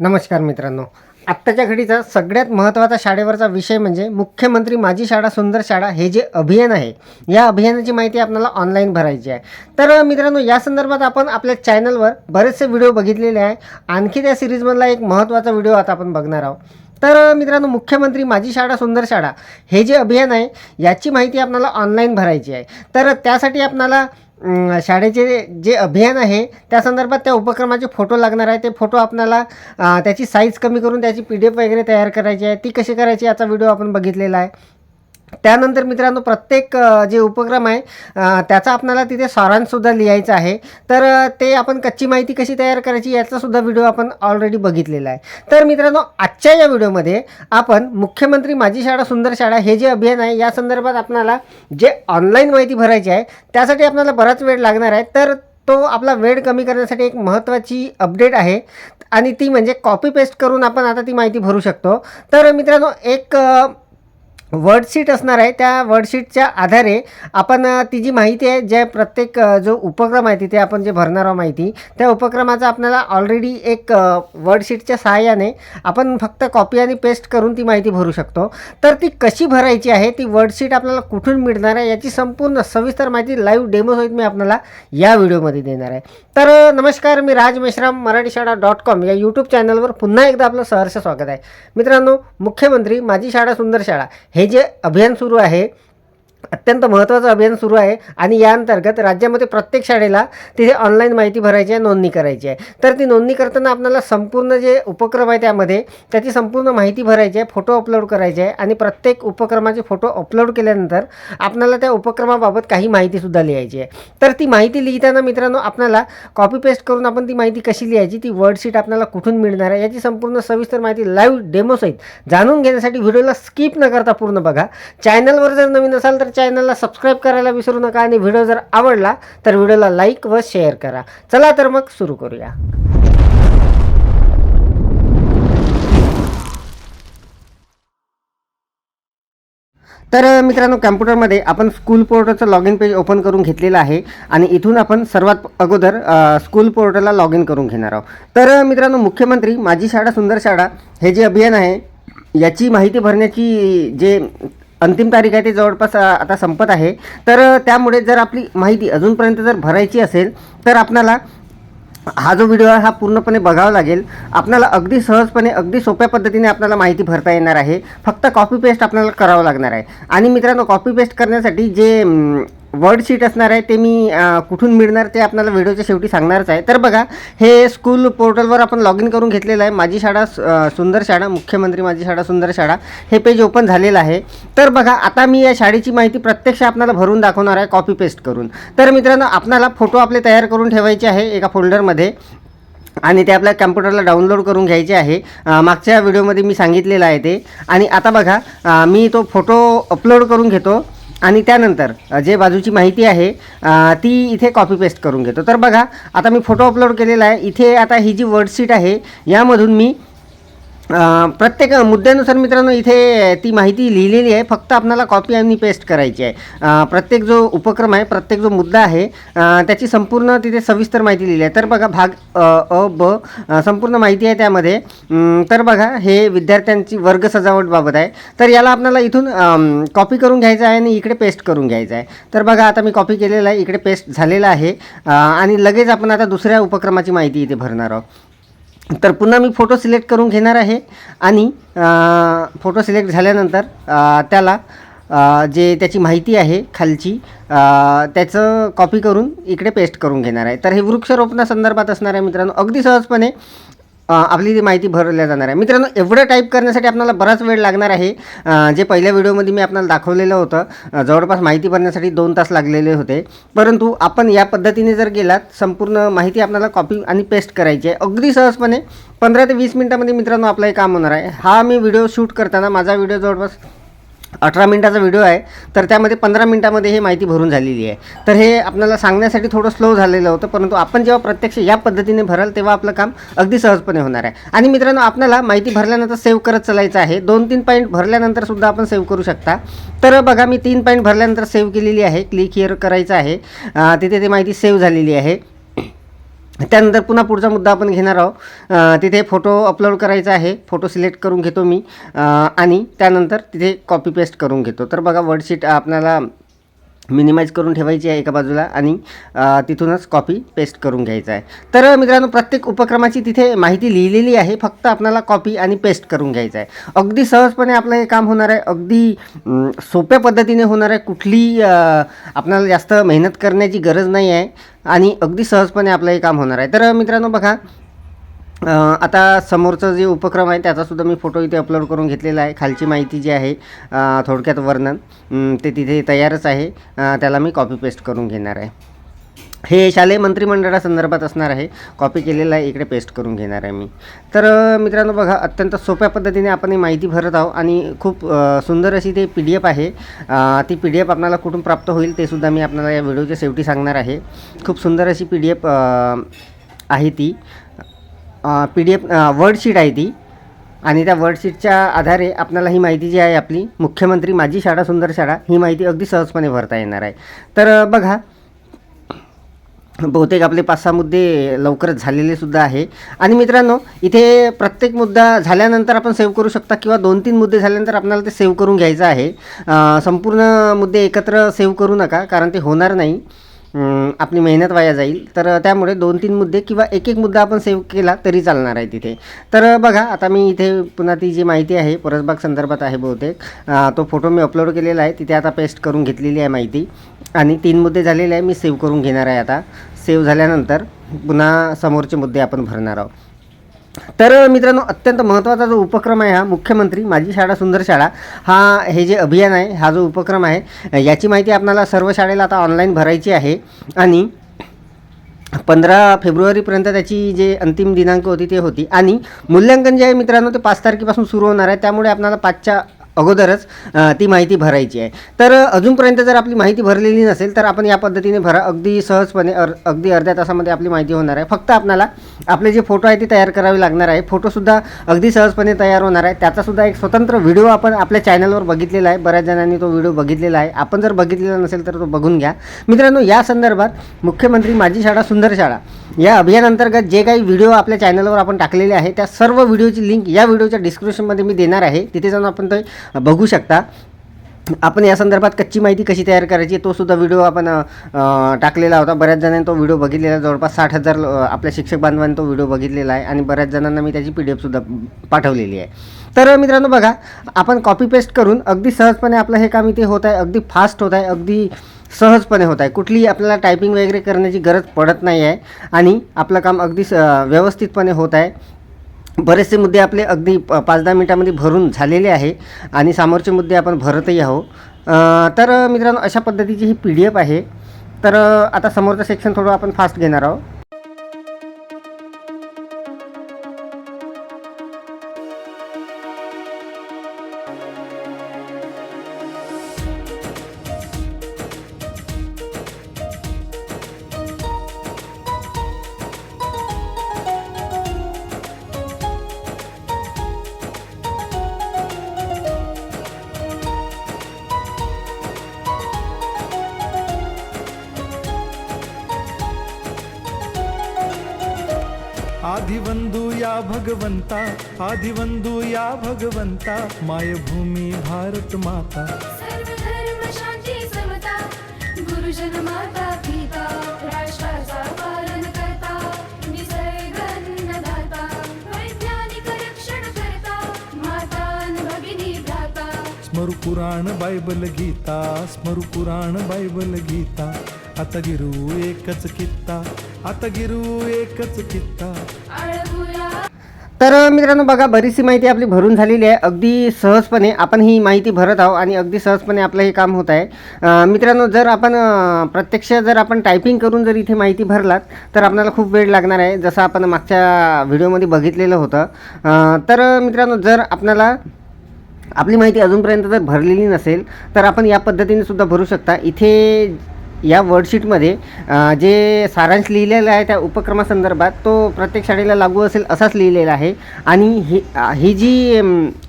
नमस्कार मित्रांनो. आत्ताच्या घडीचा सगळ्यात महत्त्वाचा शाळेवरचा विषय म्हणजे मुख्यमंत्री माझी शाळा सुंदर शाळा हे जे अभियान आहे या अभियानाची माहिती आपल्याला ऑनलाईन भरायची आहे. तर मित्रांनो या संदर्भात आपण आपल्या चॅनलवर बरेचसे व्हिडिओ बघितलेले आहे. आणखी त्या सिरीजमधला एक महत्त्वाचा व्हिडिओ आता आपण बघणार आहोत. तर मित्रांनो मुख्यमंत्री माझी शाळा सुंदर शाळा हे जे अभियान आहे याची माहिती आपल्याला ऑनलाईन भरायची आहे. तर त्यासाठी आपल्याला शाळेचे जे अभियान आहे त्या संदर्भात त्या उपक्रमाचे फोटो लागणार आहे. ते फोटो आपल्याला त्याची साईज कमी करून त्याची पी डी एफ वगैरे तयार करायची आहे. ती कशी करायची याचा व्हिडिओ आपण बघितलेला आहे. त्यानंतर मित्रांनो प्रत्येक जे उपक्रम आहे त्याचा आपल्याला तिथे सारांशसुद्धा लिहायचा आहे. तर ते आपण कच्ची माहिती कशी तयार करायची याचासुद्धा व्हिडिओ आपण ऑलरेडी बघितलेला आहे. तर मित्रांनो आजच्या या व्हिडिओमध्ये आपण मुख्यमंत्री माझी शाळा सुंदर शाळा हे जे अभियान आहे या संदर्भात आपल्याला जे ऑनलाईन माहिती भरायची आहे त्यासाठी आपल्याला बराच वेळ लागणार आहे. तर तो आपला वेळ कमी करण्यासाठी एक महत्त्वाची अपडेट आहे आणि ती म्हणजे कॉपी पेस्ट करून आपण आता ती माहिती भरू शकतो. तर मित्रांनो एक वर्डशीट असणार आहे. त्या वर्डशीटच्या आधारे आपण ती जी माहिती आहे ज्या प्रत्येक जो उपक्रम आहे तिथे आपण जे भरणार आहोत माहिती त्या उपक्रमाचा आपल्याला ऑलरेडी एक वर्डशीटच्या सहाय्याने आपण फक्त कॉपी आणि पेस्ट करून ती माहिती भरू शकतो. तर ती कशी भरायची आहे ती वर्डशीट आपल्याला कुठून मिळणार आहे याची संपूर्ण सविस्तर माहिती लाईव्ह डेमो सहित मी आपल्याला या व्हिडिओमध्ये देणार आहे. तर नमस्कार मी राज मेश्राम मराठी शाळा डॉट कॉम या यूट्यूब चॅनलवर पुन्हा एकदा आपलं सहर्ष स्वागत आहे. मित्रांनो मुख्यमंत्री माझी शाळा सुंदर शाळा हे हे जे अभियान सुरू आहे अत्यंत महत्त्वाचं अभियान सुरू आहे आणि या अंतर्गत राज्यामध्ये प्रत्येक शाळेला तिथे ऑनलाईन माहिती भरायची आहे नोंदणी करायची आहे. तर ती नोंदणी करताना आपल्याला संपूर्ण जे उपक्रम आहे त्यामध्ये त्याची संपूर्ण माहिती भरायची आहे फोटो अपलोड करायचे आहे आणि प्रत्येक उपक्रमाचे फोटो अपलोड केल्यानंतर आपल्याला त्या उपक्रमाबाबत काही माहितीसुद्धा लिहायची आहे. तर ती माहिती लिहिताना मित्रांनो आपल्याला कॉपी पेस्ट करून आपण ती माहिती कशी लिहायची ती वर्डशीट आपल्याला कुठून मिळणार आहे याची संपूर्ण सविस्तर माहिती लाईव्ह डेमोसहित जाणून घेण्यासाठी व्हिडिओला स्किप न करता पूर्ण बघा. चॅनलवर जर नवीन असाल तर चॅनलला सबस्क्राईब करायला विसरू नका आणि व्हिडिओ जर आवडला तर व्हिडिओला लाईक व शेअर करा. चला तर मग सुरू करूया. तर मित्रांनो कॅम्प्युटरमध्ये आपण स्कूल पोर्टलचं लॉग इन पेज ओपन करून घेतलेलं आहे आणि इथून आपण सर्वात अगोदर स्कूल पोर्टलला लॉग इन करून घेणार आहोत. तर मित्रांनो मुख्यमंत्री माझी शाळा सुंदर शाळा हे जे अभियान आहे याची माहिती भरण्याची जे अंतिम तारीख आहे ते जवळपास आता संपत आहे. तर त्यामुळे जर आपली माहिती अजूनपर्यंत जर भरायची असेल तर आपणाला हा जो व्हिडिओ आहे हा पूर्णपणे बघावा लागेल. आपल्याला अगदी सहजपणे अगदी सोप्या पद्धतीने आपल्याला माहिती भरता येणार आहे. फक्त कॉपी पेस्ट आपल्याला करावं लागणार आहे. आणि मित्रांनो कॉपी पेस्ट करण्यासाठी जे वर्डशीट असणार आहे ते मी कुठून मिळणार ते आपल्याला व्हिडिओच्या शेवटी सांगणारच आहे. तर बघा हे स्कूल पोर्टलवर आपण लॉग इन करून घेतलेलं आहे. माझी शाळा सुंदर शाळा मुख्यमंत्री माझी शाळा सुंदर शाळा हे पेज ओपन झालेलं आहे. तर बघा आता मी या शाळेची माहिती प्रत्यक्ष आपल्याला भरून दाखवणार आहे कॉपी पेस्ट करून. तर मित्रांनो आपल्याला फोटो आपले तयार करून ठेवायचे आहे एका फोल्डरमध्ये आणि ते आपल्या कॅम्प्युटरला डाउनलोड करून घ्यायचे आहे. मागच्या व्हिडिओमध्ये मी सांगितलेलं आहे ते. आणि आता बघा मी तो फोटो अपलोड करून घेतो. आणि त्यानंतर जे बाजूची माहिती आहे ती इथे कॉपी पेस्ट करून घेतो. तर बघा आता मी फोटो अपलोड केलेला आहे. इथे आता ही जी वर्डशीट आहे यामधून मी प्रत्येक मुद्द्यानुसार मित्रांनो इथे ती माहिती लिहिलेली आहे. फक्त आपल्याला कॉपी आणि पेस्ट करायची आहे. प्रत्येक जो उपक्रम आहे प्रत्येक जो मुद्दा आहे त्याची संपूर्ण तिथे सविस्तर माहिती लिहिली आहे. तर बघा भाग अ ब संपूर्ण माहिती आहे त्यामध्ये. तर बघा हे विद्यार्थ्यांची वर्ग सजावटबाबत आहे. तर याला आपल्याला इथून कॉपी करून घ्यायचं आहे आणि इकडे पेस्ट करून घ्यायचं आहे. तर बघा आता मी कॉपी केलेलं आहे. इकडे पेस्ट झालेलं आहे. आणि लगेच आपण आता दुसऱ्या उपक्रमाची माहिती इथे भरणार आहोत. तर पुन्हा मी फोटो सिलेक्ट करून घेणार आहे आणि फोटो सिलेक्ट झाल्यानंतर त्याला जे त्याची माहिती आहे खालची त्याचं कॉपी करून इकडे पेस्ट करून घेणार आहे. तर हे वृक्षारोपणासंदर्भात असणार आहे मित्रांनो अगदी सहजपणे आपली ती माहिती भरवल्या जाणार आहे. मित्रांनो एवढं टाईप करण्यासाठी आपल्याला बराच वेळ लागणार आहे. जे पहिल्या व्हिडिओमध्ये मी आपल्याला दाखवलेलं होतं जवळपास माहिती भरण्यासाठी दोन तास लागलेले होते. परंतु आपण या पद्धतीने जर गेलात संपूर्ण माहिती आपल्याला कॉपी आणि पेस्ट करायची आहे. अगदी सहजपणे पंधरा ते वीस मिनटामध्ये मित्रांनो आपलं हे काम होणार आहे. हा मी व्हिडिओ शूट करताना माझा व्हिडिओ जवळपास अठरा मिनटाचा व्हिडिओ आहे तर त्यामध्ये पंधरा मिनटामध्ये हे माहिती भरून झालेली आहे. तर हे आपल्याला सांगण्यासाठी थोडं स्लो झालेलं होतं परंतु आपण जेव्हा प्रत्यक्ष या पद्धतीने भराल तेव्हा आपलं काम अगदी सहजपणे होणार आहे. आणि मित्रांनो आपल्याला माहिती भरल्यानंतर सेव्ह करत चालायचं आहे. दोन तीन पॉईंट भरल्यानंतर सुद्धा आपण सेव्ह करू शकता. तर बघा मी तीन पॉईंट भरल्यानंतर सेव्ह केलेली आहे. क्लिक हिअर करायचं आहे. तिथे ती माहिती सेव्ह झालेली आहे. त्यानंतर पुन्हा पुढचा मुद्दा आपण घेणार आहोत. तिथे फोटो अपलोड करायचा आहे. फोटो सिलेक्ट करून घेतो मी. आणि त्यानंतर तिथे कॉपी पेस्ट करून घेतो. तर बघा वर्डशीट आपल्याला मिनिमाइज करून ठेवायची आहे एका बाजूला आणि तिथूनच कॉपी पेस्ट करून घ्यायचं आहे. तर मित्रांनो प्रत्येक उपक्रमाची तिथे माहिती लिहिलेली आहे. फक्त आपल्याला कॉपी आणि पेस्ट करून घ्यायचं आहे. अगदी सहजपणे आपलं हे काम होणार आहे. अगदी सोप्या पद्धतीने होणार आहे. कुठली आपल्याला जास्त मेहनत करण्याची गरज नाही आहे. आणि अगदी सहजपणे आपलं हे काम होणार आहे. तर मित्रांनो बघा आता समोरचं जे उपक्रम आहे त्याचासुद्धा मी फोटो इथे अपलोड करून घेतलेला आहे. खालची माहिती जी आहे थोडक्यात वर्णन ते तिथे तयारच आहे. त्याला मी कॉपी पेस्ट करून घेणार आहे. हे शालेय मंत्रिमंडळासंदर्भात असणार आहे. कॉपी केलेलं आहे इकडे पेस्ट करून घेणार आहे मी. तर मित्रांनो बघा अत्यंत सोप्या पद्धतीने आपण ही माहिती भरत आहोत आणि खूप सुंदर अशी ते पी डी एफ आहे ती पी डी एफ आपल्याला कुठून प्राप्त होईल ते सुद्धा मी आपल्याला या व्हिडिओच्या शेवटी सांगणार आहे. खूप सुंदर अशी पी डी एफ आहे ती. पी डी एफ वर्डशीट आहे ती. आणि त्या वर्डशीटच्या आधारे आपल्याला ही माहिती जी आहे आपली मुख्यमंत्री माझी शाळा सुंदर शाळा ही माहिती अगदी सहजपणे भरता येणार आहे. तर बघा बहुतेक आपले पाच सहा मुद्दे लवकरच झालेले सुद्धा आहे. आणि मित्रांनो इथे प्रत्येक मुद्दा झाल्यानंतर आपण सेव्ह करू शकता किंवा दोन तीन मुद्दे झाल्यानंतर आपल्याला ते सेव्ह करून घ्यायचं आहे. संपूर्ण मुद्दे एकत्र सेव्ह करू नका कारण ते होणार नाही. आपली मेहनत वाया जाईल. तर त्यामुळे दोन तीन मुद्दे किंवा एक एक मुद्दा आपण सेव्ह केला तरी चालणार आहे तिथे. तर बघा आता मी इथे पुन्हा ती जी माहिती आहे परसबाग संदर्भात आहे बहुतेक तो फोटो मी अपलोड केलेला आहे. तिथे आता पेस्ट करून घेतलेली आहे माहिती. आणि तीन मुद्दे झालेले आहे मी सेव्ह करून घेणार आहे आता. सेव्ह झाल्यानंतर पुन्हा समोरचे मुद्दे आपण भरणार आहोत. तर मित्रांनो अत्यंत महत्त्वाचा जो उपक्रम आहे हा मुख्यमंत्री माझी शाळा सुंदर शाळा हा हे जे अभियान आहे हा जो उपक्रम आहे याची माहिती आपल्याला सर्व शाळेला आता ऑनलाईन भरायची आहे. आणि पंधरा फेब्रुवारीपर्यंत त्याची जे अंतिम दिनांक होती ते होती. आणि मूल्यांकन जे आहे मित्रांनो ते पाच तारखेपासून सुरू होणार आहे. त्यामुळे आपल्याला पाचच्या अगोदरच ती माहिती भरायची आहे. तर अजूनपर्यंत जर आपली माहिती भरलेली नसेल तर आपण या पद्धतीने भरा. अगदी सहजपणे अर अगदी अर्ध्या तासामध्ये आपली माहिती होणार आहे. फक्त आपल्याला आपले जे फोटो आहे ते तयार करावे लागणार आहे. फोटोसुद्धा अगदी सहजपणे तयार होणार आहे. त्याचासुद्धा एक स्वतंत्र व्हिडिओ आपण आपल्या चॅनलवर बघितलेला आहे. बऱ्याच जणांनी तो व्हिडिओ बघितलेला आहे. आपण जर बघितलेला नसेल तर तो बघून घ्या. मित्रांनो या संदर्भात मुख्यमंत्री माझी शाळा सुंदर शाळा. या अभियानांतर्गत जे काही व्हिडिओ आपल्या चॅनलवर आपण टाकलेले आहे त्या सर्व व्हिडिओची लिंक या व्हिडिओच्या डिस्क्रिप्शनमध्ये मी देणार आहे. तिथे जाऊन आपण ते बघू शकता. आपण या संदर्भात कच्ची माहिती कशी तयार करायची तो सुद्धा व्हिडिओ आपण टाकलेला होता. बऱ्याच जणांनी तो व्हिडिओ बघितलेला जवळपास साठ हजार आपल्या शिक्षक बांधवांनी तो व्हिडिओ बघितलेला आहे आणि बऱ्याच जणांना मी त्याची पी डी एफसुद्धा पाठवलेली आहे. तर मित्रांनो बघा आपण कॉपी पेस्ट करून अगदी सहजपणे आपलं हे काम इथे होत आहे. अगदी फास्ट होत आहे. अगदी सहजपणे होत आहे. कुठलीही आपल्याला टायपिंग वगैरे करण्याची गरज पडत नाही आहे. आणि आपलं काम अगदी स व्यवस्थितपणे होत आहे. बरेचसे मुद्दे आपले अगदी प पाच दहा मिनटामध्ये भरून झालेले आहे. आणि समोरचे मुद्दे आपण भरतही आहो तर मित्रांनो अशा पद्धतीची ही पी डी एफ आहे. तर आता समोरचं सेक्शन थोडं आपण फास्ट घेणार आहोत. आदिवंदू या भगवंता आदिवंदू या भगवंता मायभूमी भारत माता। सर्वधर्म शांती समता गुरुजन माता पिता राष्ट्राचा पालन करता निसर्ग अन्नदाता वैज्ञानिक रक्षण करता माता न भगिनी भ्राता। स्मरु पुराण बायबल गीता स्मरु पुराण बायबल गीता। आता गिरू एकच कित्ता आता गिरू एकच कित्ता। तर मित्रांनो बघा बरीचशी माहिती आपली भरून झालेली आहे. अगदी सहजपणे आपण ही माहिती भरत आहोत आणि अगदी सहजपणे आपलं हे काम होत आहे. मित्रांनो जर आपण प्रत्यक्ष जर आपण टायपिंग करून जर इथे माहिती भरलात तर आपल्याला खूप वेळ लागणार आहे. जसं आपण मागच्या व्हिडिओमध्ये बघितलेलं होतं. तर मित्रांनो जर आपल्याला आपली माहिती अजूनपर्यंत जर भरलेली नसेल तर आपण या पद्धतीने सुद्धा भरू शकता. इथे या वर्डशीटमध्ये जे सारांश लिहिलेला आहे त्या उपक्रमासंदर्भात तो प्रत्येक शाळेला लागू असेल असाच लिहिलेला आहे. आणि ही ही जी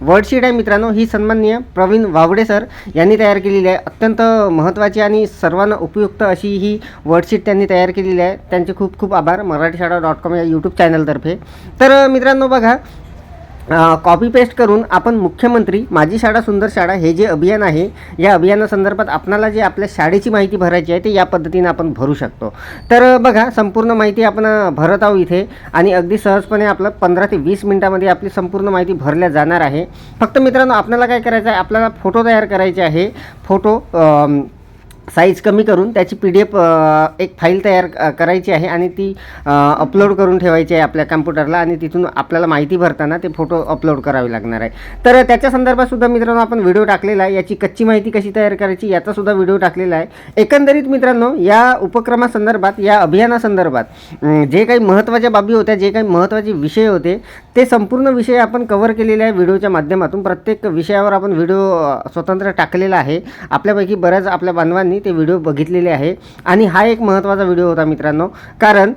वर्डशीट आहे मित्रांनो ही सन्माननीय प्रवीण वावडे सर यांनी तयार केलेली आहे. अत्यंत महत्त्वाची आणि सर्वांना उपयुक्त अशी ही वर्डशीट त्यांनी तयार केलेली आहे. त्यांचे खूप खूप आभार मराठी शाळा डॉट कॉम या यूट्यूब चॅनलतर्फे तर मित्रांनो बघा कॉपी पेस्ट करून आपण मुख्यमंत्री माझी शाळा सुंदर शाळा हे जे अभियान आहे या अभियानासंदर्भात आपणाला जे आपल्या शाळेची माहिती भरायची आहे ते या पद्धतीने आपण भरू शकतो. तर बघा संपूर्ण माहिती आपण भरत आहोत इथे आणि अगदी सहजपणे आपलं पंधरा ते वीस मिनटामध्ये आपली संपूर्ण माहिती भरल्या जाणार आहे. फक्त मित्रांनो आपल्याला काय करायचं आहे? आपल्याला फोटो तयार करायचे आहे. फोटो साईज कमी करून त्याची पी डी एफ एक फाईल तयार करायची आहे आणि ती अपलोड करून ठेवायची आहे आपल्या कम्प्युटरला आणि तिथून आपल्याला माहिती भरताना ते फोटो अपलोड करावे लागणार आहे. तर त्याच्या संदर्भातसुद्धा मित्रांनो आपण व्हिडिओ टाकलेला आहे. याची कच्ची माहिती कशी तयार करायची याचासुद्धा व्हिडिओ टाकलेला आहे. एकंदरीत मित्रांनो या उपक्रमासंदर्भात या अभियानासंदर्भात जे काही महत्त्वाच्या बाबी होत्या जे काही महत्त्वाचे विषय होते ते संपूर्ण विषय आपण कव्हर केलेले आहे व्हिडिओच्या माध्यमातून. प्रत्येक विषयावर आपण व्हिडिओ स्वतंत्र टाकलेला आहे. आपल्यापैकी बऱ्याच आपल्या बांधवांनी ते व्हिडिओ बघितलेले आहे. आणि हा एक महत्त्वाचा व्हिडिओ होता मित्रांनो. कारण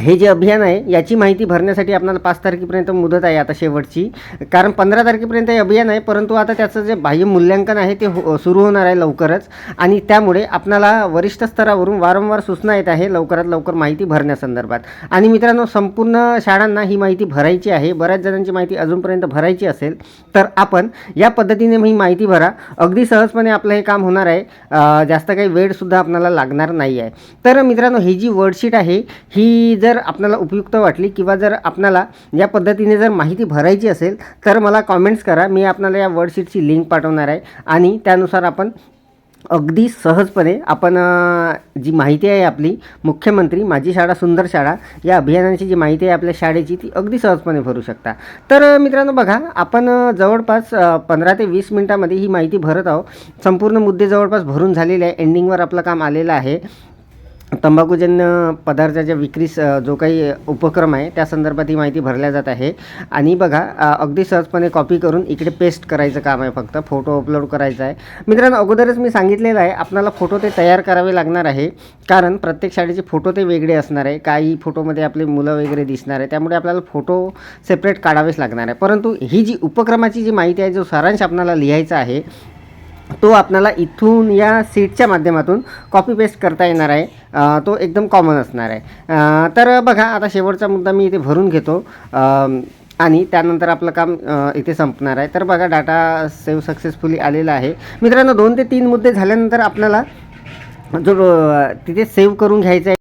हे जे अभियान आहे याची माहिती भरण्यासाठी आपल्याला पाच तारखेपर्यंत मुदत आहे आता शेवटची. कारण पंधरा तारखेपर्यंत हे अभियान आहे परंतु आता त्याचं जे बाह्य मूल्यांकन आहे ते हो सुरू होणार आहे लवकरच. आणि त्यामुळे आपणाला वरिष्ठ स्तरावरून वारंवार सूचना येत आहे लवकरात लवकर माहिती भरण्यासंदर्भात. आणि मित्रांनो संपूर्ण शाळांना ही माहिती भरायची आहे. बऱ्याच जणांची माहिती अजूनपर्यंत भरायची असेल तर आपण या पद्धतीने ही माहिती भरा. अगदी सहजपणे आपलं हे काम होणार आहे. जास्त काही वेळसुद्धा आपल्याला लागणार नाही आहे. तर मित्रांनो ही जी वर्डशीट आहे ही जर जर आपल्याला उपयुक्त वाटली किंवा जर आपल्याला या पद्धतीने जर माहिती भरायची असेल तर मला कॉमेंट्स करा. मी आपल्याला या वर्डशीटची लिंक पाठवणार आहे. आणि त्यानुसार आपण अगदी सहजपणे आपण जी माहिती आहे आपली मुख्यमंत्री माझी शाळा सुंदर शाळा या अभियानाची जी माहिती आहे आपल्या शाळेची ती अगदी सहजपणे भरू शकता. तर मित्रांनो बघा आपण जवळपास पंधरा ते वीस मिनटामध्ये ही माहिती भरत आहोत. संपूर्ण मुद्दे जवळपास भरून झालेले आहे. एंडिंगवर आपलं काम आलेलं आहे. तंबाखूजन्य पदार्थाच्या विक्रीस जो काही उपक्रम आहे त्या संदर्भात ही माहिती भरल्या जात आहे. आणि बघा अगदी सहजपणे कॉपी करून इकडे पेस्ट करायचं काम आहे फक्त. फोटो अपलोड करायचा आहे. मित्रांनो अगोदरच मी सांगितलेलं आहे आपल्याला फोटो ते तयार करावे लागणार आहे. कारण प्रत्येक शाळेचे फोटो ते वेगळे असणार आहे. काही फोटोमध्ये आपले मुलं वगैरे दिसणार आहे. त्यामुळे आपल्याला फोटो सेपरेट काढावेच लागणार आहे. परंतु ही जी उपक्रमाची जी माहिती आहे जो सारांश आपल्याला लिहायचा आहे तो आपल्याला इथून या सीटच्या माध्यमातून कॉपी पेस्ट करता येणार आहे. तो एकदम कॉमन असणार आहे. तर बघा आता शेवटचा मुद्दा मी इथे भरून घेतो. आणि त्यानंतर आपलं काम इथे संपणार आहे. तर बघा डाटा सेव्ह सक्सेसफुली आलेला आहे. मित्रांनो दोन ते तीन मुद्दे झाल्यानंतर आपल्याला जो तिथे सेव्ह करून घ्यायचा आहे.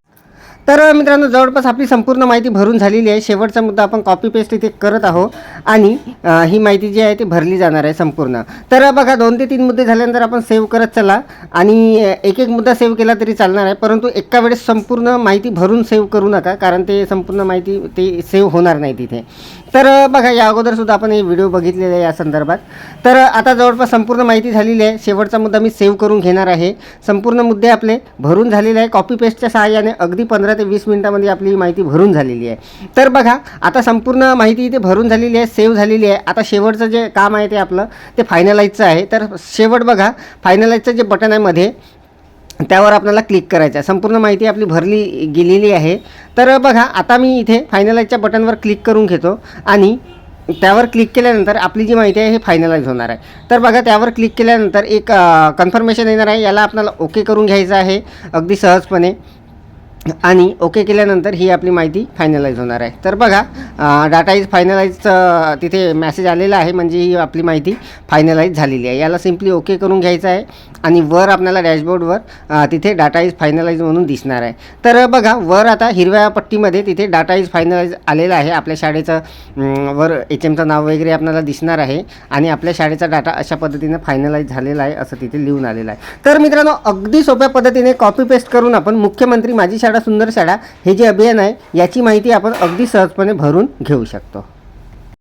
तर मित्रांनो जवळपास आपली संपूर्ण माहिती भरून झालेली आहे. शेवटचा मुद्दा आपण कॉपी पेस्ट इथे करत आहोत आणि ही माहिती जी आहे ती भरली जाणार आहे संपूर्ण. तर बघा दोन ते तीन मुद्दे झाल्यानंतर आपण सेव्ह करत चला आणि एक एक मुद्दा सेव्ह केला तरी चालणार आहे. परंतु एका वेळेस संपूर्ण माहिती भरून सेव्ह करू नका कारण ते संपूर्ण माहिती ते सेव्ह होणार नाही तिथे. तर बघा या अगोदरसुद्धा आपण हे व्हिडिओ बघितलेले आहे या संदर्भात. तर आता जवळपास संपूर्ण माहिती झालेली आहे. शेवटचा मुद्दा मी सेव्ह करून घेणार आहे. संपूर्ण मुद्दे आपले भरून झालेले आहे. कॉपी पेस्टच्या सहाय्याने अगदी पंधरा ते वीस मिनिटामध्ये आपली माहिती भरून झालेली आहे. तर बघा आता संपूर्ण माहिती इथे भरून झालेली आहे सेव्ह झालेली आहे. आता शेवटचं जे काम आहे ते आपलं ते फायनलाईजचं आहे. तर शेवट बघा फायनलाईजचं जे बटन आहे मध्ये त्यावर आपल्याला क्लिक करायचं आहे. संपूर्ण माहिती आपली भरली गेलेली आहे. तर बघा आता मी इथे फायनलाईजच्या बटनवर क्लिक करून घेतो आणि त्यावर क्लिक केल्यानंतर आपली जी माहिती आहे हे फायनलाईज होणार आहे. तर बघा त्यावर क्लिक केल्यानंतर एक कन्फर्मेशन येणार आहे. याला आपल्याला ओके करून घ्यायचं आहे अगदी सहजपणे. आणि ओके केल्यानंतर ही आपली माहिती फायनलाईज होणार आहे. तर बघा डाटा इज फायनलाईजचं तिथे मॅसेज आलेला आहे म्हणजे ही आपली माहिती फायनलाईज झालेली आहे. याला सिम्पली ओके करून घ्यायचं आहे आणि वर आपल्याला डॅशबोर्डवर तिथे डाटा इज फायनलाईज म्हणून दिसणार आहे. तर बघा वर आता हिरव्या पट्टीमध्ये तिथे डाटा इज फायनलाईज आलेला आहे. आपल्या शाळेचं वर एच एमचं नाव वगैरे आपल्याला दिसणार आहे आणि आपल्या शाळेचा डाटा अशा पद्धतीने फायनलाईज झालेला आहे असं तिथे लिहून आलेलं आहे. तर मित्रांनो अगदी सोप्या पद्धतीने कॉपी पेस्ट करून आपण मुख्यमंत्री माझी शाळा सुंदर शाळा हे जे अभियान आहे याची माहिती आपण अगदी सहजपणे भरून घेऊ शकतो.